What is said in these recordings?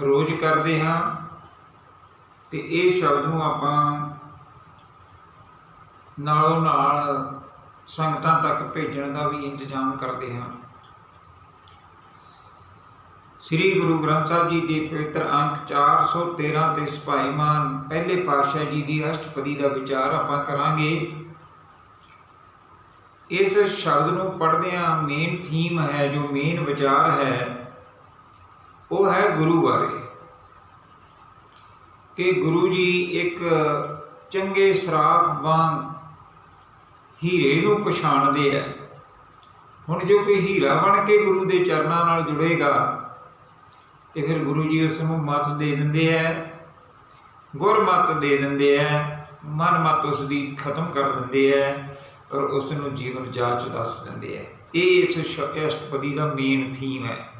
ਰੋਜ਼ ਕਰਦੇ ਹਾਂ ਤੇ ਇਹ ਸ਼ਬਦ ਨੂੰ ਆਪਾਂ ਨਾਲੋਂ ਨਾਲ ਸੰਗਤਾਂ ਤੱਕ ਭੇਜਣ ਦਾ ਵੀ ਇੰਤਜ਼ਾਮ ਕਰਦੇ ਹਾਂ। ਸ੍ਰੀ ਗੁਰੂ ਗ੍ਰੰਥ ਸਾਹਿਬ ਜੀ ਦੇ ਪਵਿੱਤਰ ਅੰਕ 413 ਤੇ ਸੁਭਾਈਮਾਨ ਪਹਿਲੇ ਪਾਤਸ਼ਾਹ ਜੀ ਦੀ ਅਸ਼ਟਪਦੀ ਦਾ ਵਿਚਾਰ ਆਪਾਂ ਕਰਾਂਗੇ। ਇਸ ਸ਼ਬਦ ਨੂੰ ਪੜ੍ਹਦਿਆਂ ਮੇਨ ਥੀਮ ਹੈ, ਜੋ ਮੇਨ ਵਿਚਾਰ ਹੈ ਉਹ ਹੈ ਗੁਰੂ ਬਾਰੇ। ਕਿ ਗੁਰੂ ਜੀ ਇੱਕ ਚੰਗੇ ਸਰਾਪ ਵਾਂਗ ਹੀਰੇ ਨੂੰ ਪਛਾਣਦੇ ਆ ਹੁਣ ਜੋ ਕਿ ਹੀਰਾ ਬਣ ਕੇ ਗੁਰੂ ਦੇ ਚਰਨਾਂ ਨਾਲ ਜੁੜੇਗਾ, ਤੇ ਫਿਰ ਗੁਰੂ ਜੀ ਉਸ ਨੂੰ ਮਤ ਦੇ ਦਿੰਦੇ ਆ ਗੁਰਮਤ ਦੇ ਦਿੰਦੇ ਆ ਮਨ ਮਤ ਉਸ ਦੀ ਖਤਮ ਕਰ ਦਿੰਦੇ ਆ ਔਰ ਉਸ ਨੂੰ ਜੀਵਨ ਜਾਚ ਦੱਸ ਦਿੰਦੇ ਆ ਇਹ ਇਸ ਸ਼- ਅਸ਼ਟਪਦੀ ਦਾ ਮੇਨ ਥੀਮ ਹੈ।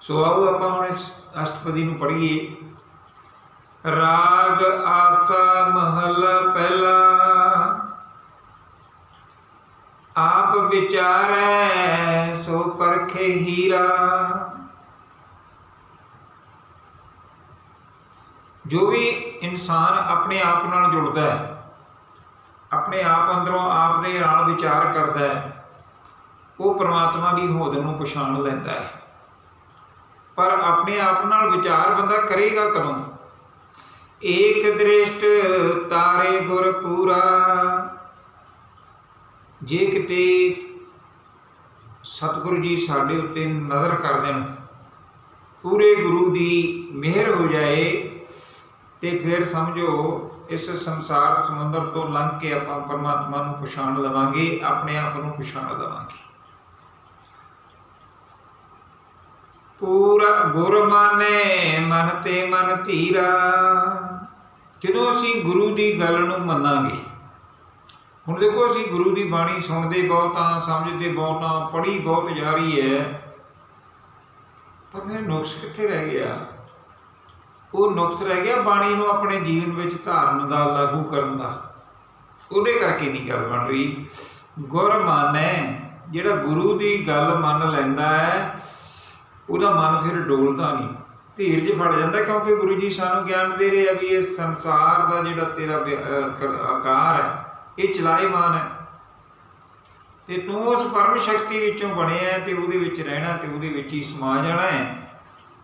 ਸੋ ਆਓ ਆਪਾਂ ਹੁਣ ਇਸ ਅਸ਼ਟਪਦੀ ਨੂੰ ਪੜ੍ਹੀਏ। ਰਾਗ, ਆਸਾ, ਮਹਲਾ ਪਹਿਲਾ। ਆਪ ਵਿਚਾਰੈ, ਸੋ ਪਰਖੇ ਹੀਰਾ। ਜੋ ਵੀ ਇਨਸਾਨ ਆਪਣੇ ਆਪ ਨਾਲ ਜੁੜਦਾ ਹੈ, ਆਪਣੇ ਆਪ ਅੰਦਰੋਂ ਆਪ ਦੇ ਨਾਲ ਵਿਚਾਰ ਕਰਦਾ ਹੈ, ਉਹ ਪ੍ਰਮਾਤਮਾ ਦੀ ਹੋਂਦ ਨੂੰ ਪਛਾਣ ਲੈਂਦਾ ਹੈ। ਪਰ ਆਪਣੇ ਆਪ ਨਾਲ ਵਿਚਾਰ ਬੰਦਾ ਕਰੇਗਾ ਕਦੋਂ? ਏਕ ਦ੍ਰਿਸ਼ਟ ਤਾਰੇ ਗੁਰ ਪੂਰਾ। ਜੇ ਕਿਤੇ ਸਤਿਗੁਰੂ ਜੀ ਸਾਡੇ ਉੱਤੇ ਨਜ਼ਰ ਕਰ ਦੇਣ, ਪੂਰੇ ਗੁਰੂ ਦੀ ਮਿਹਰ ਹੋ ਜਾਏ, ਤੇ ਫਿਰ ਸਮਝੋ ਇਸ ਸੰਸਾਰ ਸਮੁੰਦਰ ਤੋਂ ਲੰਘ ਕੇ ਆਪਾਂ ਪਰਮਾਤਮਾ ਨੂੰ ਪਛਾਣ ਲਵਾਂਗੇ, ਆਪਣੇ ਆਪ ਨੂੰ ਪਛਾਣ ਲਵਾਂਗੇ। ਪੂਰਾ ਗੁਰ ਮਾਨੇ ਮਨ ਤੇ ਮਨ ਧੀਰਾ। ਜਦੋਂ ਅਸੀਂ ਗੁਰੂ ਦੀ ਗੱਲ ਨੂੰ ਮੰਨਾਂਗੇ, ਹੁਣ ਦੇਖੋ ਅਸੀਂ ਗੁਰੂ ਦੀ ਬਾਣੀ ਸੁਣਦੇ ਬਹੁਤ ਆ ਸਮਝਦੇ ਬਹੁਤ ਆ ਪੜ੍ਹੀ ਬਹੁਤ ਜਾ ਰਹੀ ਹੈ। ਪਰ ਫਿਰ ਨੁਕਸ ਕਿੱਥੇ ਰਹਿ ਗਿਆ? ਉਹ ਨੁਕਸ ਰਹਿ ਗਿਆ ਬਾਣੀ ਨੂੰ ਆਪਣੇ ਜੀਵਨ ਵਿੱਚ ਧਾਰਨ ਦਾ, ਲਾਗੂ ਕਰਨ ਦਾ। ਉਹਦੇ ਕਰਕੇ ਨਹੀਂ ਗੱਲ ਬਣ ਰਹੀ। ਗੁਰ ਮਾਨੈ ਜਿਹੜਾ ਗੁਰੂ ਦੀ ਗੱਲ ਮੰਨ ਲੈਂਦਾ ਹੈ ਉਹਦਾ ਮਨ ਫਿਰ ਡੋਲਦਾ ਨਹੀਂ। ਧੀਰਜ ਫੜ ਜਾਂਦਾ ਕਿਉਂਕਿ ਗੁਰੂ ਜੀ ਸਾਨੂੰ ਗਿਆਨ ਦੇ ਰਹੇ ਆ ਵੀ ਇਹ ਸੰਸਾਰ ਦਾ ਜਿਹੜਾ ਤੇਰਾ ਵਿ- ਆਕਾਰ ਹੈ, ਇਹ ਚਲਾਇਮਾਨ ਹੈ। ਤੇ ਤੂੰ ਉਸ ਪਰਮ ਸ਼ਕਤੀ ਵਿੱਚੋਂ ਬਣਿਆ ਹੈ ਤੇ ਉਹਦੇ ਵਿੱਚ ਰਹਿਣਾ ਤੇ ਉਹਦੇ ਵਿੱਚ ਹੀ ਸਮਾ ਜਾਣਾ ਹੈ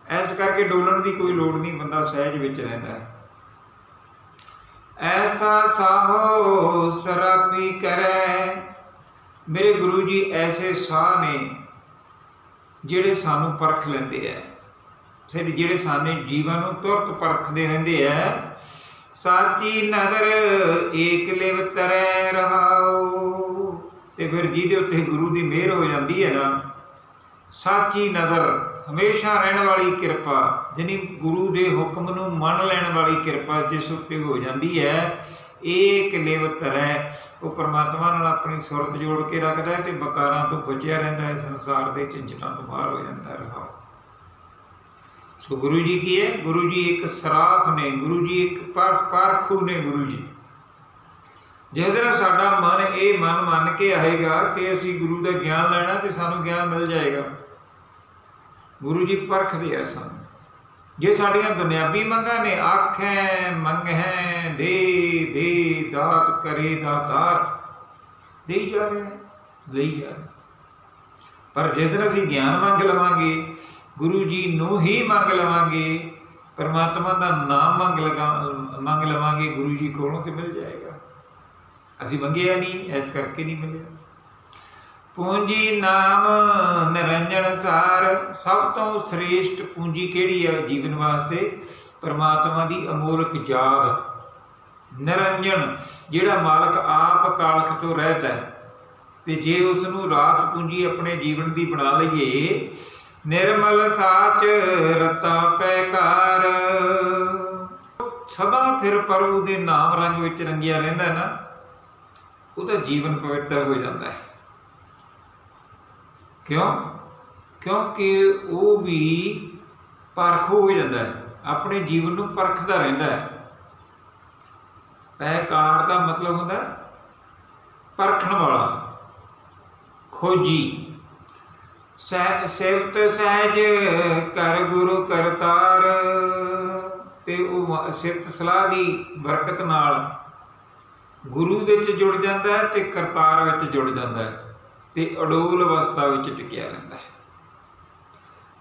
ਐਸ ਕਰਕੇ ਡੋਲਣ ਦੀ ਕੋਈ ਲੋੜ ਨਹੀਂ, ਬੰਦਾ ਸਹਿਜ ਵਿੱਚ ਰਹਿੰਦਾ ਹੈ ਐਸਾ ਸਾਹੋ ਸਰਾਪੀ ਕਰੈ, ਮੇਰੇ ਗੁਰੂ ਜੀ ਐਸੇ ਸਾਹ ਨੇ ਜਿਹੜੇ ਸਾਨੂੰ ਪਰਖ ਲੈਂਦੇ ਐ ਸਾਡੇ ਜਿਹੜੇ ਸਾਡੇ ਜੀਵਨ ਨੂੰ ਤੁਰਤ ਪਰਖਦੇ ਰਹਿੰਦੇ ਐ ਸਾਚੀ ਨਦਰ ਏਕ ਲਿਵ ਤਰੈ ਰਹਾਉ। ਤੇ ਫਿਰ ਜਿਹਦੇ ਉੱਤੇ ਗੁਰੂ ਦੀ ਮਿਹਰ ਹੋ ਜਾਂਦੀ ਹੈ ਨਾ, ਸਾਚੀ ਨਦਰ, ਹਮੇਸ਼ਾ ਰਹਿਣ ਵਾਲੀ ਕਿਰਪਾ, ਜਿਨੀ ਗੁਰੂ ਦੇ ਹੁਕਮ ਨੂੰ ਮੰਨ ਲੈਣ ਵਾਲੀ ਕਿਰਪਾ ਜਿਸ ਉੱਤੇ ਹੋ ਜਾਂਦੀ ਹੈ ਏਕ ਲਿਵ ਤਰੈ ਉਹ ਪਰਮਾਤਮਾ ਨਾਲ ਆਪਣੀ ਸੁਰਤ ਜੋੜ ਕੇ ਰੱਖਦਾ ਹੈ ਤੇ ਬਕਾਰਾਂ ਤੋਂ ਬਚਿਆ ਰਹਿੰਦਾ ਹੈ, ਸੰਸਾਰ ਦੇ ਝੰਜਟਾਂ ਤੋਂ ਬਾਹਰ ਹੋ ਜਾਂਦਾ ਹੈ ਸੋ ਗੁਰੂ ਜੀ ਕੀ ਹੈ? ਗੁਰੂ ਜੀ ਇੱਕ ਸਰਾਪ ਨੇ, ਗੁਰੂ ਜੀ ਇੱਕ ਪਰਖ ਪਰਖੂ ਨੇ ਗੁਰੂ ਜੀ। ਜਿਹੜਾ ਸਾਡਾ ਮਨ ਇਹ ਮਨ ਮੰਨ ਕੇ ਆਏਗਾ ਕਿ ਅਸੀਂ ਗੁਰੂ ਦਾ ਗਿਆਨ ਲੈਣਾ ਤੇ ਸਾਨੂੰ ਗਿਆਨ ਮਿਲ ਜਾਏਗਾ। ਗੁਰੂ ਜੀ ਪਰਖਦੇ ਆ ਸਾਨੂੰ। ਜੇ ਸਾਡੀਆਂ ਦੁਨਿਆਵੀ ਮੰਗਾਂ ਨੇ ਆਖੈ, ਮੰਗਹਿ, ਦੇ ਦੇ, ਦਾਤ ਕਰੇ ਦਾਤਾਰ ਦੇਈ ਜਾ ਰਿਹਾ ਦੇਈ ਜਾ ਰਿਹਾ ਪਰ ਜਦੋਂ ਅਸੀਂ ਗਿਆਨ ਮੰਗ ਲਵਾਂਗੇ, ਗੁਰੂ ਜੀ ਨੂੰ ਹੀ ਮੰਗ ਲਵਾਂਗੇ, ਪਰਮਾਤਮਾ ਦਾ ਨਾਮ ਮੰਗ ਲਗਾ, ਮੰਗ ਲਵਾਂਗੇ, ਗੁਰੂ ਜੀ ਕੋਲੋਂ ਤੇ ਮਿਲ ਜਾਏਗਾ। ਅਸੀਂ ਮੰਗਿਆ ਨਹੀਂ, ਇਸ ਕਰਕੇ ਨਹੀਂ ਮਿਲਿਆ। ਪੂੰਜੀ ਨਾਮ ਨਿਰੰਜਨ ਸਾਰ। ਸਭ ਤੋਂ ਸ੍ਰੇਸ਼ਟ ਪੂੰਜੀ ਕਿਹੜੀ ਹੈ ਜੀਵਨ ਵਾਸਤੇ? ਪਰਮਾਤਮਾ ਦੀ ਅਮੋਲਕ ਯਾਦ। ਨਿਰੰਜਨ, ਜਿਹੜਾ ਮਾਲਕ ਆਪ ਕਾਲਖ ਤੋਂ ਰਹਿਤ ਹੈ, ਤੇ ਜੇ ਉਸ ਨੂੰ ਰਾਸ ਪੂੰਜੀ ਆਪਣੇ ਜੀਵਨ ਦੀ ਬਣਾ ਲਈਏ, ਨਿਰਮਲ ਸਾਚ ਰਤਾ ਪੈਕਾਰ। ਸਦਾ ਥਿਰ ਪ੍ਰਭੂ ਦੇ ਨਾਮ ਰੰਗ ਵਿੱਚ ਰੰਗਿਆ ਰਹਿੰਦਾ ਨਾ, ਉਹਦਾ ਜੀਵਨ ਪਵਿੱਤਰ ਹੋ ਜਾਂਦਾ ਹੈ। ਕਿਉਂ? ਕਿਉਂਕਿ ਉਹ ਵੀ ਪਰਖ ਹੋ ਜਾਂਦਾ ਹੈ। ਆਪਣੇ ਜੀਵਨ ਨੂੰ ਪਰਖਦਾ ਰਹਿੰਦਾ ਹੈ। ਪੈਕਾਰ ਦਾ ਮਤਲਬ ਹੁੰਦਾ ਪਰਖਣ ਵਾਲਾ। ਖੋਜੀ। ਸਹਿ ਸਿਵਤ ਸਹਿਜ ਕਰ ਗੁਰੂ ਕਰਤਾਰ। ਤੇ ਉਹ ਸਿਫਤ ਸਲਾਹ ਦੀ ਬਰਕਤ ਨਾਲ ਗੁਰੂ ਵਿੱਚ ਜੁੜ ਜਾਂਦਾ ਹੈ ਤੇ ਕਰਤਾਰ ਵਿੱਚ ਜੁੜ ਜਾਂਦਾ ਹੈ। ਤੇ ਅਡੋਲ ਅਵਸਥਾ ਵਿੱਚ ਟਿਕਿਆ ਰਹਿੰਦਾ ਹੈ।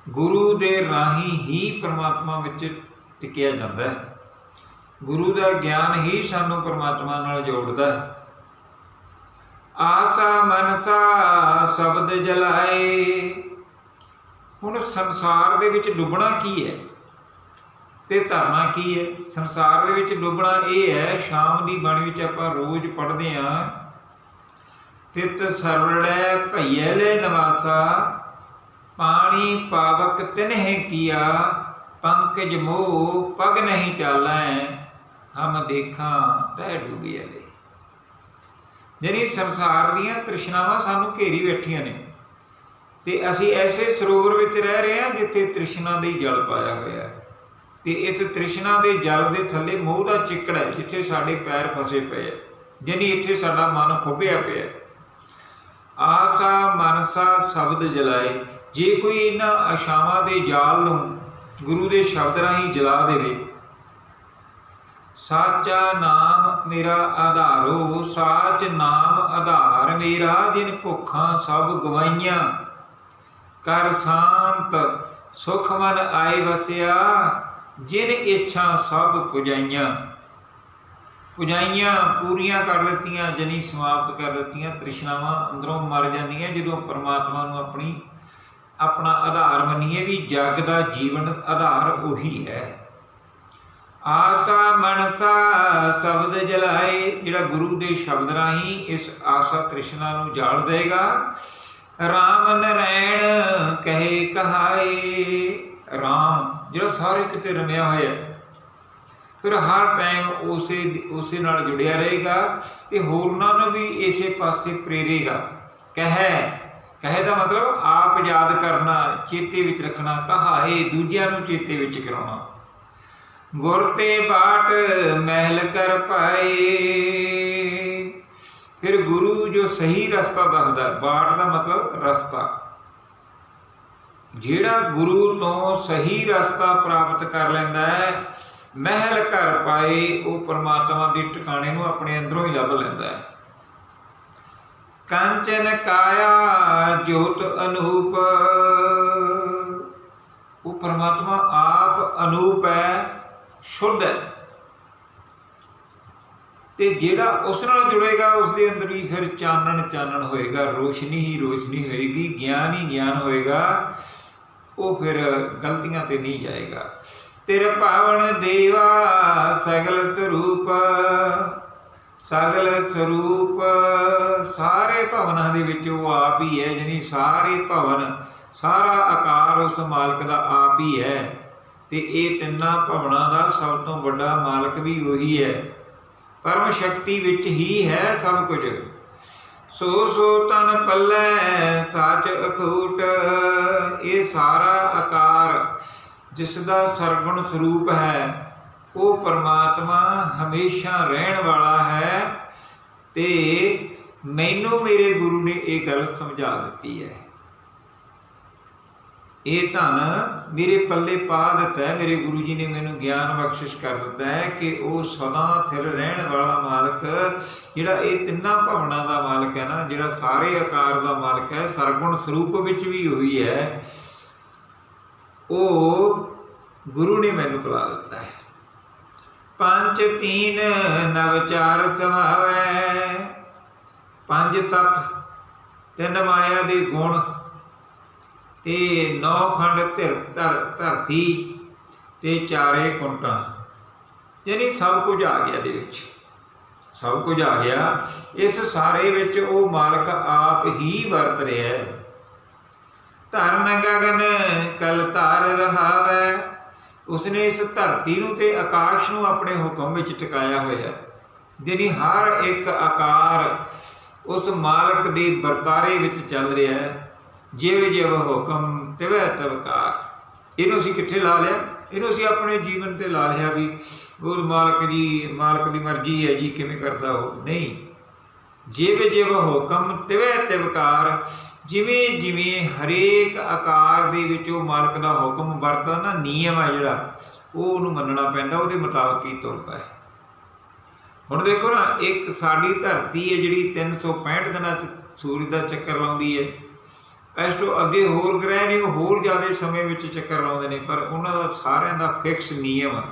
ਗੁਰੂ ਦੇ ਰਾਹੀਂ ਹੀ ਪਰਮਾਤਮਾ ਵਿੱਚ ਟਿਕਿਆ ਜਾਂਦਾ ਹੈ। ਗੁਰੂ ਦਾ ਗਿਆਨ ਹੀ ਸਾਨੂੰ ਪਰਮਾਤਮਾ ਨਾਲ ਜੋੜਦਾ ਹੈ। ਆਸਾ ਮਨਸਾ ਸ਼ਬਦ ਜਲਾਏ। ਹੁਣ ਸੰਸਾਰ ਦੇ ਵਿੱਚ ਡੁੱਬਣਾ ਕੀ ਹੈ? ਤੇ ਧਰਨਾ ਕੀ ਹੈ? ਸੰਸਾਰ ਦੇ ਵਿੱਚ ਡੁੱਬਣਾ ਇਹ ਹੈ, ਸ਼ਾਮ ਦੀ ਬਾਣੀ ਵਿੱਚ ਆਪਾਂ ਰੋਜ਼ ਪੜ੍ਹਦੇ ਆਂ ਤਿਤ ਸਰਵੜੈ ਭਈਏ ਲੈ ਨਿਵਾਸਾ, ਪਾਣੀ ਪਾਵਕ ਤਿਨਹਿ ਕੀਆ, ਪੰਕਜ ਮੋਹ ਪਗ ਨਹੀਂ ਚਾਲੈ, ਹਮ ਦੇਖਾਂ ਤੈ ਡੁੱਬਿਆ ਦੇ ਜਿਹੜੀ ਸੰਸਾਰ ਦੀਆਂ ਤ੍ਰਿਸ਼ਨਾਵਾਂ ਸਾਨੂੰ ਘੇਰੀ ਬੈਠੀਆਂ ਨੇ। ਤੇ ਅਸੀਂ ਐਸੇ ਸਰੋਵਰ ਵਿੱਚ ਰਹਿ ਰਹੇ ਹਾਂ ਜਿੱਥੇ ਤ੍ਰਿਸ਼ਨਾ ਦੇ ਜਲ ਪਾਇਆ ਹੋਇਆ ਹੈ। ਤੇ ਇਸ ਤ੍ਰਿਸ਼ਨਾ ਦੇ ਜਲ ਦੇ ਥੱਲੇ ਮੋਹ ਦਾ ਚਿੱਕੜ ਹੈ, ਜਿੱਥੇ ਸਾਡੇ ਪੈਰ ਫਸੇ ਪਏ ਹੈ। ਜਾਨੀ ਇੱਥੇ ਸਾਡਾ ਮਨ ਖੁੱਭਿਆ ਪਿਆ ਹੈ। ਆਸਾ ਮਨਸਾ ਸ਼ਬਦ ਜਲਾਏ। ਜੇ ਕੋਈ ਇਹਨਾਂ ਆਸ਼ਾਵਾਂ ਦੇ ਜਾਲ ਨੂੰ ਗੁਰੂ ਦੇ ਸ਼ਬਦ ਰਾਹੀਂ ਜਲਾ ਦੇਵੇ, ਸਾਚਾ ਨਾਮ ਮੇਰਾ ਆਧਾਰੋ, ਸਾਚ ਨਾਮ ਆਧਾਰ ਮੇਰਾ ਦਿਨ ਭੁੱਖਾਂ ਸਭ ਗਵਾਈਆਂ। ਕਰ ਸ਼ਾਂਤ, ਸੁਖ ਮਨ ਆਏ ਵਸਿਆ, ਜਿਨ ਇੱਛਾ ਸਭ ਪੁਜਾਈਆਂ। ਪੁਜਾਈਆਂ, ਪੂਰੀਆਂ ਕਰ ਦਿੱਤੀਆਂ ਜਨੀ ਸਮਾਪਤ ਕਰ ਦਿੱਤੀਆਂ ਤ੍ਰਿਸ਼ਨਾਵਾਂ, ਅੰਦਰੋਂ ਮਰ ਜਾਂਦੀਆਂ ਜਦੋਂ ਪਰਮਾਤਮਾ ਨੂੰ ਆਪਣੀ, ਆਪਣਾ ਆਧਾਰ ਮੰਨੀਏ ਵੀ ਜਗ ਦਾ ਜੀਵਨ ਆਧਾਰ ਉਹੀ ਹੈ। ਆਸਾ ਮਨਸਾ ਸ਼ਬਦ ਜਲਾਏ, ਜਿਹੜਾ ਗੁਰੂ ਦੇ ਸ਼ਬਦ ਰਾਹੀਂ ਇਸ ਆਸਾ ਤ੍ਰਿਸ਼ਨਾ ਨੂੰ ਜਾਲ ਦੇਗਾ। RAM ਨਰੈਣ ਕਹੇ ਕਹਾਏ RAM ਜਿਹੜਾ ਸਾਰੇ ਕਿਤੇ ਰਮਿਆ ਹੋਇਆ ਹੈ। ਫਿਰ ਹਰ ਟਾਈਮ ਉਸੇ ਉਸੇ ਨਾਲ ਜੁੜਿਆ ਰਹੇਗਾ ਤੇ ਹੋਰਨਾਂ ਨੂੰ ਵੀ ਇਸੇ ਪਾਸੇ ਪ੍ਰੇਰੇਗਾ। ਕਹਿ ਕਹਿ ਦਾ ਮਤਲਬ ਆਪ ਯਾਦ ਕਰਨਾ, ਚੇਤੇ ਵਿੱਚ ਰੱਖਣਾ ਕਹਾਏ ਦੂਜਿਆਂ ਨੂੰ ਚੇਤੇ ਵਿੱਚ ਕਰਾਉਣਾ। ਗੁਰ ਤੇ ਬਾਟ ਮਹਿਲ ਕਰ ਪਾਏ। ਫਿਰ ਗੁਰੂ ਜੋ ਸਹੀ ਰਸਤਾ ਦੱਸਦਾ, ਬਾਟ ਦਾ ਮਤਲਬ ਰਸਤਾ। ਜਿਹੜਾ ਗੁਰੂ ਤੋਂ ਸਹੀ ਰਸਤਾ ਪ੍ਰਾਪਤ ਕਰ ਲੈਂਦਾ ਹੈ ਮਹਿਲ ਘਰ ਪਾਏ, ਉਹ ਪਰਮਾਤਮਾ ਦੇ ਟਿਕਾਣੇ ਨੂੰ ਆਪਣੇ ਅੰਦਰੋਂ ਹੀ ਲੱਭ ਲੈਂਦਾ ਹੈ। ਕੰਚਨ ਕਾਇਆ ਜੋਤ ਅਨੂਪ। ਉਹ ਪਰਮਾਤਮਾ ਆਪ ਅਨੂਪ ਹੈ, ਸ਼ੁੱਧ ਹੈ। ਤੇ ਜਿਹੜਾ ਉਸ ਨਾਲ ਜੁੜੇਗਾ ਉਸ ਦੇ ਅੰਦਰ ਵੀ ਫਿਰ ਚਾਨਣ ਚਾਨਣ ਹੋਏਗਾ, ਰੋਸ਼ਨੀ ਹੀ ਰੋਸ਼ਨੀ ਹੋਏਗੀ, ਗਿਆਨ ਹੀ ਗਿਆਨ ਹੋਏਗਾ, ਉਹ ਫਿਰ ਗਲਤੀਆਂ ਤੇ ਨਹੀਂ ਜਾਏਗਾ। ਤਿਰ ਪਾਵਨ ਦੇਵਾ ਸਗਲ ਸਰੂਪ ਸਗਲ ਸਰੂਪ। ਸਾਰੇ ਭਵਨਾਂ ਦੇ ਵਿੱਚ ਉਹ ਆਪ ਹੀ ਹੈ ਜਿਹਨੀ ਸਾਰੇ ਭਵਨ, ਸਾਰਾ ਆਕਾਰ ਉਸ ਮਾਲਕ ਦਾ ਆਪ ਹੀ ਹੈ। ਤੇ ਇਹ ਤਿੰਨਾਂ ਭਵਨਾਂ ਦਾ ਸਭ ਤੋਂ ਵੱਡਾ ਮਾਲਕ ਵੀ ਉਹੀ ਹੈ। ਪਰਮ ਸ਼ਕਤੀ ਵਿੱਚ ਹੀ ਹੈ ਸਭ ਕੁਝ। ਸੋ ਸੋ ਤਨ ਪੱਲੇ, ਸੱਚ ਅਖੂਟ, ਇਹ ਸਾਰਾ ਆਕਾਰ ਜਿਸ ਦਾ ਸਰਗੁਣ ਸਰੂਪ ਹੈ, ਉਹ ਪਰਮਾਤਮਾ ਹਮੇਸ਼ਾ ਰਹਿਣ ਵਾਲਾ ਹੈ ਤੇ ਮੈਨੂੰ ਮੇਰੇ ਗੁਰੂ ਨੇ ਇਹ ਗੱਲ ਸਮਝਾ ਦਿੱਤੀ ਹੈ। ਇਹ ਧਨ ਮੇਰੇ ਪੱਲੇ ਪਾ ਦਿੱਤਾ ਹੈ, ਮੇਰੇ ਗੁਰੂ ਜੀ ਨੇ ਮੈਨੂੰ ਗਿਆਨ ਬਖਸ਼ਿਸ਼ ਕਰ ਦਿੱਤਾ ਹੈ ਕਿ ਉਹ ਸਦਾ ਥਿਰ ਰਹਿਣ ਵਾਲਾ ਮਾਲਕ, ਜਿਹੜਾ ਇਹ ਤਿੰਨਾਂ ਭਵਨਾਂ ਦਾ ਮਾਲਕ ਹੈ ਨਾ, ਜਿਹੜਾ ਸਾਰੇ ਆਕਾਰ ਦਾ ਮਾਲਕ ਹੈ, ਸਰਗੁਣ ਸਰੂਪ ਵਿੱਚ ਵੀ ਹੋਈ ਹੈ। ਉਹ ਗੁਰੂ ਨੇ ਮੈਨੂੰ ਬੁਲਾ ਦਿੱਤਾ ਹੈ। ਪੰਜ ਤੀਨ ਨਵਚਾਰ ਸਮਾਵੈ। ਪੰਜ ਤਤ, ਤਿੰਨ ਮਾਇਆ ਦੇ ਗੁਣ ਤੇ ਨੌ ਖੰਡ ਧਿਰ ਧਰ ਧਰਤੀ ਤੇ ਚਾਰੇ ਕੁੰਟਾਂ। ਯਾਨੀ ਸਭ ਕੁਝ ਆ ਗਿਆ ਦੇ ਵਿੱਚ। ਸਭ ਕੁਝ ਆ ਗਿਆ। ਇਸ ਸਾਰੇ ਵਿੱਚ ਉਹ ਮਾਲਕ ਆਪ ਹੀ ਵਰਤ ਰਿਹਾ ਹੈ। ਧਰਨ ਗਗਨ ਕਲ ਧਾਰ ਰਹਾਵੈ। ਉਸਨੇ ਇਸ ਧਰਤੀ ਨੂੰ ਤੇ ਆਕਾਸ਼ ਨੂੰ ਆਪਣੇ ਹੁਕਮ ਵਿੱਚ ਟਿਕਾਇਆ ਹੋਇਆ। ਹੈ ਹਰ ਇੱਕ ਆਕਾਰ ਉਸ ਮਾਲਕ ਦੇ ਵਰਤਾਰੇ ਵਿੱਚ ਚੱਲ ਰਿਹਾ ਹੈ। ਜਿਵੇਂ ਜਿਵੇਂ ਹੁਕਮ, ਤਿਵੇਂ ਤਵਕਾਰ ਇਹਨੂੰ ਅਸੀਂ ਕਿੱਥੇ ਲਾ ਲਿਆ? ਇਹਨੂੰ ਅਸੀਂ ਆਪਣੇ ਜੀਵਨ ਤੇ ਲਾ ਲਿਆ ਵੀ ਉਹ ਮਾਲਕ ਜੀ, ਮਾਲਕ ਦੀ ਮਰਜ਼ੀ ਹੈ ਜੀ, ਕਿਵੇਂ ਕਰਦਾ ਉਹ? ਨਹੀਂ। ਜਿਵੇਂ ਜਿਵੇਂ ਹੁਕਮ, ਤਿਵੇਂ ਤਵਕਾਰ ਜਿਵੇਂ ਜਿਵੇਂ ਹਰੇਕ ਆਕਾਰ ਦੇ ਵਿੱਚ ਉਹ ਮਾਲਕ ਦਾ ਹੁਕਮ ਵਰਤਦਾ ਨਾ, ਨਿਯਮ ਹੈ ਜਿਹੜਾ, ਉਹ ਉਹਨੂੰ ਮੰਨਣਾ ਪੈਂਦਾ, ਉਹਦੇ ਮੁਤਾਬਕ ਹੀ ਤੁਰਦਾ ਹੈ। ਹੁਣ ਦੇਖੋ ਨਾ, ਇੱਕ ਸਾਡੀ ਧਰਤੀ ਹੈ ਜਿਹੜੀ 365 ਦਿਨਾਂ 'ਚ ਸੂਰਜ ਦਾ ਚੱਕਰ ਲਾਉਂਦੀ ਹੈ। ਇਸ ਤੋਂ ਅੱਗੇ ਹੋਰ ਗ੍ਰਹਿ ਨੇ, ਉਹ ਹੋਰ ਜ਼ਿਆਦਾ ਸਮੇਂ ਵਿੱਚ ਚੱਕਰ ਲਾਉਂਦੇ ਨੇ, ਪਰ ਉਹਨਾਂ ਦਾ ਸਾਰਿਆਂ ਦਾ ਫਿਕਸ ਨਿਯਮ ਹੈ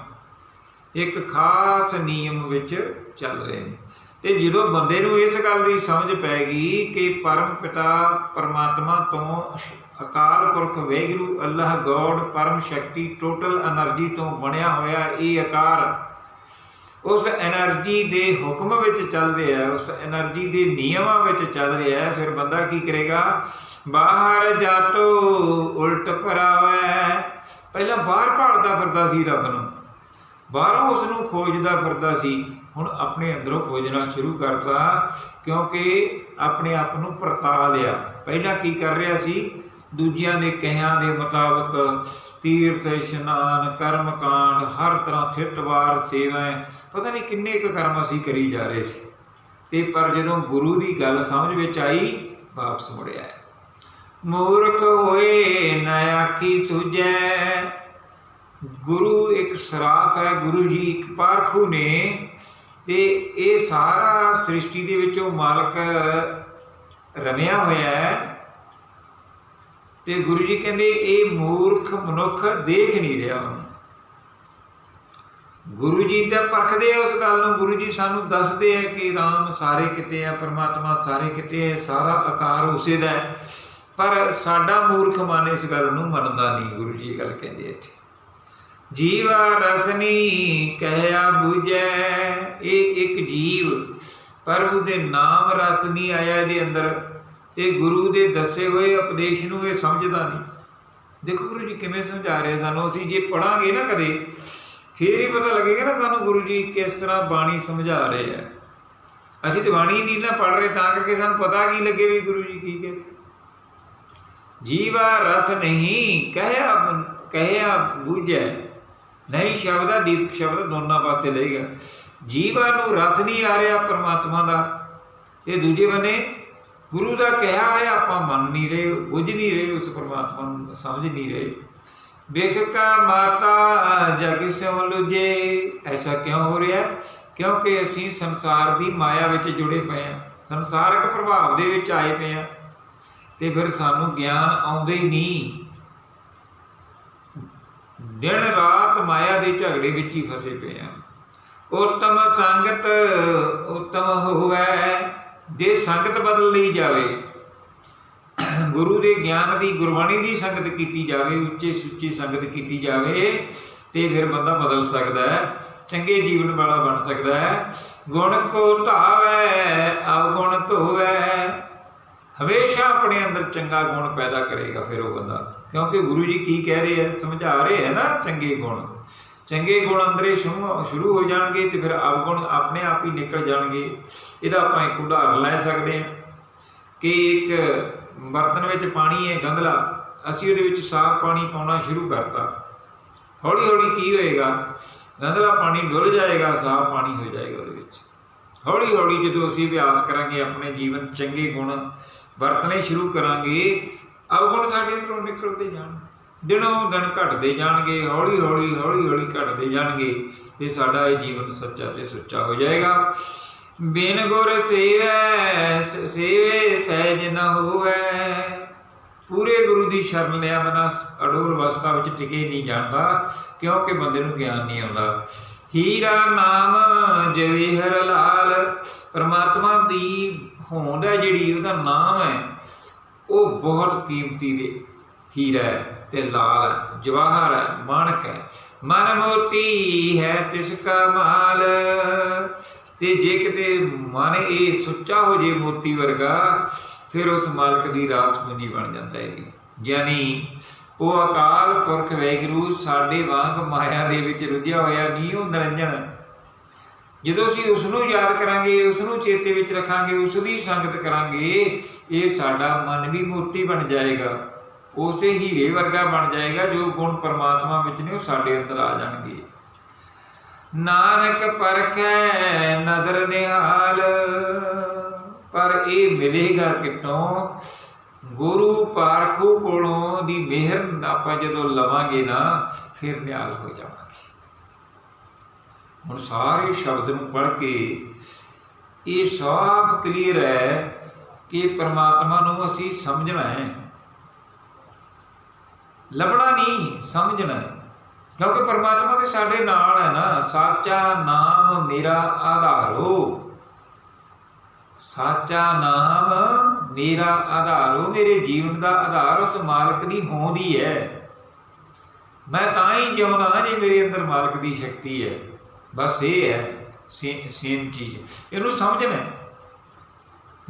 ਇੱਕ ਖਾਸ ਨਿਯਮ ਵਿੱਚ ਚੱਲ ਰਹੇ ਨੇ। ਤੇ ਜਦੋਂ ਬੰਦੇ ਨੂੰ ਇਸ ਗੱਲ ਦੀ ਸਮਝ ਪੈ ਗਈ ਕਿ ਪਰਮ ਪਿਤਾ ਪਰਮਾਤਮਾ ਤੋਂ ਅਕਾਲ ਪੁਰਖ ਵੇਗਰੂ ਅੱਲਾਹ, ਗੋਡ, ਪਰਮ ਸ਼ਕਤੀ, ਟੋਟਲ એનર્ਜੀ ਤੋਂ ਬਣਿਆ ਹੋਇਆ ਇਹ ਆਕਾਰ, ਉਸ એનર્ਜੀ ਦੇ ਹੁਕਮ ਵਿੱਚ ਚੱਲ ਰਿਹਾ ਹੈ ਉਸ એનર્ਜੀ ਦੇ ਨਿਯਮਾਂ ਵਿੱਚ ਚੱਲ ਰਿਹਾ ਹੈ ਫਿਰ ਬੰਦਾ ਕੀ ਕਰੇਗਾ? ਬਾਹਰ ਜਾਤੋ, ਉਲਟ ਪਰਾਵੇ ਪਹਿਲਾਂ ਬਾਹਰ ਭਾਲਦਾ ਫਿਰਦਾ ਸੀ ਰੱਬ ਨੂੰ। ਬਾਹਰੋਂ ਉਸ ਨੂੰ ਖੋਜਦਾ ਫਿਰਦਾ ਸੀ। ਹੁਣ ਆਪਣੇ ਅੰਦਰੋਂ ਖੋਜਣਾ ਸ਼ੁਰੂ ਕਰਤਾ, ਕਿਉਂਕਿ ਆਪਣੇ ਆਪ ਨੂੰ ਪਰਤਾ ਲਿਆ। ਪਹਿਲਾਂ ਕੀ ਕਰ ਰਿਹਾ ਸੀ? ਦੂਜਿਆਂ ਦੇ ਕਹਿਆਂ ਦੇ ਮੁਤਾਬਕ ਤੀਰਥ, ਇਸ਼ਨਾਨ ਕਰਮ ਕਾਂਡ ਹਰ ਤਰ੍ਹਾਂ ਥਿੱਤਵਾਰ ਸੇਵਾ, ਪਤਾ ਨਹੀਂ ਕਿੰਨੇ ਕੁ ਕਰਮ ਅਸੀਂ ਕਰੀ ਜਾ ਰਹੇ ਸੀ। ਤੇ ਪਰ ਜਦੋਂ ਗੁਰੂ ਦੀ ਗੱਲ ਸਮਝ ਵਿੱਚ ਆਈ, ਵਾਪਸ ਮੁੜਿਆ। ਮੂਰਖ ਹੋਏ ਨਾ ਆਖੀ ਸੁਝੈ। ਗੁਰੂ ਇੱਕ ਸਰਾਪ ਹੈ, ਗੁਰੂ ਜੀ ਇੱਕ ਪਾਰਖੂ ਨੇ। ਤੇ ਇਹ ਸਾਰਾ ਸ੍ਰਿਸ਼ਟੀ ਦੇ ਵਿੱਚ ਉਹ ਮਾਲਕ ਰਮਿਆ ਹੋਇਆ ਹੈ। ਤੇ ਗੁਰੂ ਜੀ ਕਹਿੰਦੇ, ਇਹ ਮੂਰਖ ਮਨੁੱਖ ਦੇਖ ਨਹੀਂ ਰਿਹਾ ਉਹਨੂੰ। ਗੁਰੂ ਜੀ ਤਾਂ ਪਰਖਦੇ ਆ ਉਸ ਗੱਲ ਨੂੰ। ਗੁਰੂ ਜੀ ਸਾਨੂੰ ਦੱਸਦੇ ਆ ਕਿ ਰਾਮ ਸਾਰੇ ਕਿਤੇ ਆ, ਪਰਮਾਤਮਾ ਸਾਰੇ ਕਿਤੇ ਹੈ ਸਾਰਾ ਆਕਾਰ ਉਸੇ ਦਾ ਹੈ। ਪਰ ਸਾਡਾ ਮੂਰਖ ਮਨ ਇਸ ਗੱਲ ਨੂੰ ਮੰਨਦਾ ਨਹੀਂ, ਗੁਰੂ ਜੀ ਇਹ ਗੱਲ ਕਹਿੰਦੇ ਇੱਥੇ। ਜੀਵਾ ਰਸਨੀ ਕਹਿਆ 부ਜੈ ਇਹ ਇੱਕ ਜੀਵ। ਪ੍ਰਭੂ ਦੇ ਨਾਮ ਰਸ ਨਹੀਂ ਆਇਆ ਇਹਦੇ ਅੰਦਰ। ਇਹ ਗੁਰੂ ਦੇ ਦੱਸੇ ਹੋਏ ਉਪਦੇਸ਼ ਨੂੰ ਇਹ ਸਮਝਦਾ ਨਹੀਂ। ਦੇਖੋ ਗੁਰੂ ਜੀ ਕਿਵੇਂ ਸਮਝਾ ਰਹੇ ਸਾਨੂੰ। ਅਸੀਂ ਜੇ ਪੜਾਂਗੇ ਨਾ ਕਦੇ, ਫੇਰ ਹੀ ਪਤਾ ਲੱਗੇਗਾ ਨਾ ਸਾਨੂੰ ਗੁਰੂ ਜੀ ਕਿਸ ਤਰ੍ਹਾਂ ਬਾਣੀ ਸਮਝਾ ਰਹੇ ਆ। ਅਸੀਂ ਤੇ ਬਾਣੀ ਨਹੀਂ ਨਾ ਪੜ ਰਹੇ, ਤਾਂ ਕਰਕੇ ਸਾਨੂੰ ਪਤਾ ਕੀ ਲੱਗੇ ਵੀ ਗੁਰੂ ਜੀ ਕੀ ਕਹਿੰਦੇ। ਜੀਵਾ ਰਸ ਨਹੀਂ ਕਹਿਆ ਕਹਿਆ ਬੁਝੈ। ਨਹੀਂ, ਸ਼ਬਦ ਆ ਦੀਪਕ ਸ਼ਬਦ ਦੋਨਾਂ ਪਾਸੇ ਲਏਗਾ ਜੀਵਾਂ ਨੂੰ ਰਸ ਨਹੀਂ ਆ ਰਿਹਾ ਪਰਮਾਤਮਾ ਦਾ। ਇਹ ਦੂਜੇ ਬੰਨੇ, ਗੁਰੂ ਦਾ ਕਿਹਾ ਹੈ, ਆਪਾਂ ਮੰਨ ਨਹੀਂ ਰਹੇ, ਬੁੱਝ ਨਹੀਂ ਰਹੇ, ਉਸ ਪਰਮਾਤਮਾ ਨੂੰ ਸਮਝ ਨਹੀਂ ਰਹੇ। ਵੇਖ ਕਾ ਮਾਤਾ ਜਗ ਸਿਉ ਲੁਜੇ, ਐਸਾ ਕਿਉਂ ਹੋ ਰਿਹਾ? ਕਿਉਂਕਿ ਅਸੀਂ ਸੰਸਾਰ ਦੀ ਮਾਇਆ ਵਿੱਚ ਜੁੜੇ ਪਏ ਹਾਂ, ਸੰਸਾਰਕ ਪ੍ਰਭਾਵ ਦੇ ਵਿੱਚ ਆਏ ਪਏ ਹਾਂ। ਤੇ ਫਿਰ ਸਾਨੂੰ ਗਿਆਨ ਆਉਂਦੇ ਹੀ ਨਹੀਂ। ਦਿਨ ਰਾਤ ਮਾਇਆ ਦੇ ਝਗੜੇ ਵਿੱਚ ਹੀ ਫਸੇ ਪਏ ਆ। ਉਤਮ ਸੰਗਤ, ਉਤਮ ਹੋਵੇ, ਜੇ ਸੰਗਤ ਬਦਲ ਲਈ ਜਾਵੇ, ਗੁਰੂ ਦੇ ਗਿਆਨ ਦੀ, ਗੁਰਬਾਣੀ ਦੀ ਸੰਗਤ ਕੀਤੀ ਜਾਵੇ, ਉੱਚੇ ਸੁੱਚੀ ਸੰਗਤ ਕੀਤੀ ਜਾਵੇ, ਤੇ ਫਿਰ ਬੰਦਾ ਬਦਲ ਸਕਦਾ ਹੈ, ਚੰਗੇ ਜੀਵਨ ਵਾਲਾ ਬਣ ਸਕਦਾ ਹੈ। ਗੁਣ ਕੋ ਧਾਵੇ ਅਵਗੁਣ ਧੋਵੇ ਹਮੇਸ਼ਾ ਆਪਣੇ ਅੰਦਰ ਚੰਗਾ ਗੁਣ ਪੈਦਾ ਕਰੇਗਾ ਫਿਰ ਉਹ ਬੰਦਾ। ਕਿਉਂਕਿ ਗੁਰੂ ਜੀ ਕੀ ਕਹਿ ਰਹੇ ਹੈ ਸਮਝਾ ਰਹੇ ਹੈ ਨਾ ਚੰਗੇ ਗੁਣ। ਚੰਗੇ ਗੁਣ ਅੰਦਰੇ ਸ਼ੁਰੂ ਸ਼ੁਰੂ ਹੋ ਜਾਣਗੇ ਤੇ ਫਿਰ ਅਵਗੁਣ ਆਪਣੇ ਆਪ ਹੀ ਨਿਕਲ ਜਾਣਗੇ। ਇਹਦਾ ਆਪਾਂ ਇੱਕ ਉਦਾਹਰਨ ਲੈ ਸਕਦੇ ਹਾਂ ਕਿ ਇੱਕ ਬਰਤਨ ਵਿੱਚ ਪਾਣੀ ਹੈ ਗੰਧਲਾ। ਅਸੀਂ ਉਹਦੇ ਵਿੱਚ ਸਾਫ਼ ਪਾਣੀ ਪਾਉਣਾ ਸ਼ੁਰੂ ਕਰਤਾ। ਹੌਲੀ ਹੌਲੀ ਕੀ ਹੋਏਗਾ? ਗੰਧਲਾ ਪਾਣੀ ਡੁੱਲ ਜਾਏਗਾ, ਸਾਫ਼ ਪਾਣੀ ਹੋ ਜਾਏਗਾ ਉਹਦੇ ਵਿੱਚ। ਹੌਲੀ ਹੌਲੀ ਜਦੋਂ ਅਸੀਂ ਅਭਿਆਸ ਕਰਾਂਗੇ ਆਪਣੇ ਜੀਵਨ ਚੰਗੇ ਗੁਣ ਵਰਤਣੇ ਸ਼ੁਰੂ ਕਰਾਂਗੇ। ਅਵਗੁਣ ਸਾਡੇ ਅੰਦਰੋਂ ਨਿਕਲਦੇ ਜਾਣ। ਦਿਨੋਂ ਦਿਨ ਘਟਦੇ ਜਾਣਗੇ, ਹੌਲੀ ਹੌਲੀ ਹੌਲੀ ਹੌਲੀ ਘਟਦੇ ਜਾਣਗੇ ਤੇ ਸਾਡਾ ਇਹ ਜੀਵਨ ਸੱਚਾ ਤੇ ਸੁੱਚਾ ਹੋ ਜਾਏਗਾ। ਬਿਨ ਗੁਰ ਸੇਵੈ, ਸ- ਸੇਵੇ ਸਹਿਜ ਨ ਹੋਵੇ। ਪੂਰੇ ਗੁਰੂ ਦੀ ਸ਼ਰਨ ਲਿਆ ਮਨਾ ਅਡੋਲ ਅਵਸਥਾ ਵਿੱਚ ਟਿਕੇ ਨਹੀਂ ਜਾਂਦਾ, ਕਿਉਂਕਿ ਬੰਦੇ ਨੂੰ ਗਿਆਨ ਨਹੀਂ ਆਉਂਦਾ। ਹੀਰਾ ਨਾਮ ਜਵੇਹਰ ਲਾਲ, ਪਰਮਾਤਮਾ ਦੀ ਹੋਂਦ ਹੈ ਜਿਹੜੀ, ਉਹਦਾ ਨਾਮ ਹੈ, ਉਹ ਬਹੁਤ ਕੀਮਤੀ ਦੇ ਹੀਰਾ ਹੈ ਤੇ ਲਾਲ ਹੈ, ਜਵਾਹਰ ਹੈ, ਮਾਣਕ ਹੈ। ਮਨ ਮੋਤੀ ਹੈ ਤਿਸ ਕਾ ਮਾਲ, ਤੇ ਜੇ ਕਿਤੇ ਮਨ ਇਹ ਸੁੱਚਾ ਹੋ ਜੇ ਮੋਤੀ ਵਰਗਾ, ਫਿਰ ਉਸ ਮਾਲਕ ਦੀ ਰਾਸ ਪੂੰਜੀ ਬਣ ਜਾਂਦਾ ਹੈ ਯਾਨੀ ਉਹ ਅਕਾਲ ਪੁਰਖ ਵੈਗਰੂ ਸਾਡੇ ਵਾਂਗ ਮਾਇਆ ਦੇ ਵਿੱਚ ਰੁੱਝਿਆ ਹੋਇਆ, ਨਹੀਂ ਉਹ ਨਿਰੰਜਨ। ਜਦੋਂ ਅਸੀਂ ਉਸ ਨੂੰ ਯਾਦ ਕਰਾਂਗੇ ਉਸ ਨੂੰ ਚੇਤੇ ਵਿੱਚ ਰੱਖਾਂਗੇ ਉਸ ਦੀ ਸੰਗਤ ਕਰਾਂਗੇ, ਇਹ ਸਾਡਾ ਮਨ ਵੀ ਮੋਤੀ ਬਣ ਜਾਏਗਾ। ਉਸੇ ਹੀਰੇ ਵਰਗਾ ਬਣ ਜਾਏਗਾ, ਜੋ ਗੁਣ ਪਰਮਾਤਮਾ ਵਿੱਚ ਨੇ ਉਹ ਸਾਡੇ ਅੰਦਰ ਆ ਜਾਣਗੇ। ਨਾਨਕ ਪਰਖੈ ਨਦਰ ਨਿਹਾਲ, ਪਰ ਇਹ ਮਿਲੇਗਾ ਕਿਤੋਂ ਗੁਰੂ ਪਾਰਖੂ ਕੋਲੋਂ ਦੀ ਮਿਹਰ ਆਪਾਂ ਜਦੋਂ ਲਵਾਂਗੇ ਨਾ, ਫਿਰ ਨਿਹਾਲ ਹੋ ਜਾਵਾਂਗੇ। ਹੁਣ ਸਾਰੇ ਸ਼ਬਦ ਨੂੰ ਪੜ੍ਹ ਕੇ ਇਹ ਸਾਫ਼ ਕਲੀਅਰ ਹੈ ਕਿ ਪਰਮਾਤਮਾ ਨੂੰ ਅਸੀਂ ਸਮਝਣਾ ਹੈ। ਲੱਭਣਾ ਨਹੀਂ, ਸਮਝਣਾ ਹੈ। ਕਿਉਂਕਿ ਪਰਮਾਤਮਾ ਤੇ ਸਾਡੇ ਨਾਲ ਹੈ ਨਾ, ਸਾਚਾ ਨਾਮ ਮੇਰਾ ਆਧਾਰੋ ਸਾਚਾ ਨਾਮ ਮੇਰਾ ਆਧਾਰ, ਉਹ ਮੇਰੇ ਜੀਵਨ ਦਾ ਆਧਾਰ, ਉਸ ਮਾਲਕ ਦੀ ਹੋਂਦ ਹੀ ਹੈ। ਮੈਂ ਤਾਂ ਹੀ ਜਿਉਂਦਾ ਜੇ ਮੇਰੇ ਅੰਦਰ ਮਾਲਕ ਦੀ ਸ਼ਕਤੀ ਹੈ। ਬਸ ਇਹ ਹੈ ਸੇ- ਸੇਮ ਚੀਜ਼। ਇਹਨੂੰ ਸਮਝਣਾ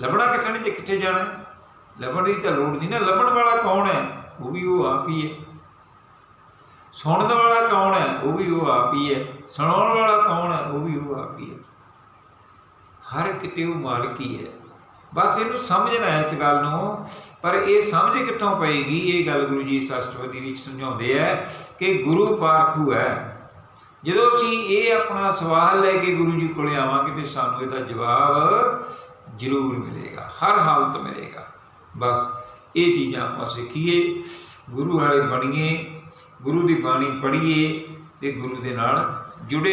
ਲੱਭਣਾ ਕਿੱਥੇ ਨਹੀਂ ਕਿੱਥੇ ਜਾਣਾ ਲੱਭਣ ਦੀ ਤਾਂ ਲੋੜ ਨਹੀਂ ਨਾ। ਲੱਭਣ ਵਾਲਾ ਕੌਣ ਹੈ? ਉਹ ਵੀ ਉਹ ਆਪ ਹੀ ਹੈ। ਸੁਣਨ ਵਾਲਾ ਕੌਣ ਹੈ? ਉਹ ਵੀ ਉਹ ਆਪ ਹੀ ਹੈ। ਸੁਣਾਉਣ ਵਾਲਾ ਕੌਣ ਹੈ? ਉਹ ਵੀ ਉਹ ਆਪ ਹੀ ਹੈ। ਹਰ ਕਿਤੇ ਉਹ ਮਾਲਕ ਹੀ ਹੈ। ਬਸ ਇਹਨੂੰ ਸਮਝਣਾ ਹੈ ਇਸ ਗੱਲ ਨੂੰ, ਪਰ ਇਹ ਸਮਝ ਕਿੱਥੋਂ ਪਏਗੀ? ਇਹ ਗੱਲ ਗੁਰੂ ਜੀ ਸਸ਼ਟਪਦੀ ਵਿੱਚ ਸਮਝਾਉਂਦੇ ਆ ਕਿ ਗੁਰੂ ਪਾਰਖੂ ਹੈ। ਜਦੋਂ ਅਸੀਂ ਇਹ ਆਪਣਾ ਸਵਾਲ ਲੈ ਕੇ ਗੁਰੂ ਜੀ ਕੋਲੇ ਆਵਾਂਗੇ ਤੇ ਸਾਨੂੰ ਇਹਦਾ ਜਵਾਬ ਜ਼ਰੂਰ ਮਿਲੇਗਾ, ਹਰ ਹਾਲਤ ਮਿਲੇਗਾ। ਬਸ ਇਹ ਚੀਜ਼ਾਂ ਆਪਾਂ ਸਿੱਖੀਏ, ਗੁਰੂ ਵਾਲੇ ਬਣੀਏ, ਗੁਰੂ ਦੀ ਬਾਣੀ ਪੜ੍ਹੀਏ ਤੇ ਗੁਰੂ ਦੇ ਨਾਲ ਜੁੜੇ